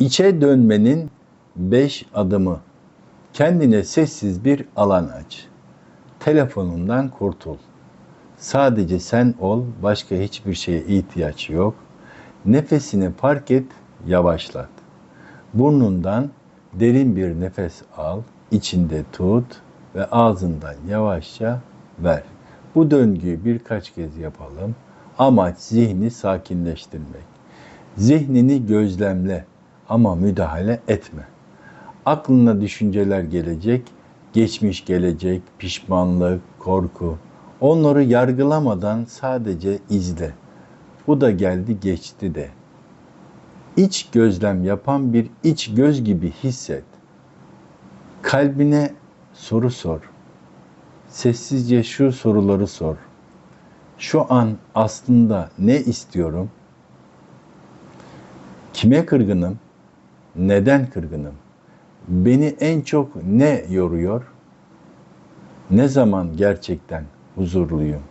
İçe dönmenin beş adımı. Kendine sessiz bir alan aç. Telefonundan kurtul. Sadece sen ol, başka hiçbir şeye ihtiyaç yok. Nefesini fark et, yavaşlat. Burnundan derin bir nefes al, içinde tut ve ağzından yavaşça ver. Bu döngüyü birkaç kez yapalım. Amaç zihni sakinleştirmek. Zihnini gözlemle ama müdahale etme. Aklına düşünceler gelecek, geçmiş gelecek, pişmanlık, korku. Onları yargılamadan sadece izle. Bu da geldi geçti de. İç gözlem yapan bir iç göz gibi hisset. Kalbine soru sor. Sessizce şu soruları sor. Şu an aslında ne istiyorum? Kime kırgınım? Neden kırgınım? Beni en çok ne yoruyor? Ne zaman gerçekten huzurluyum?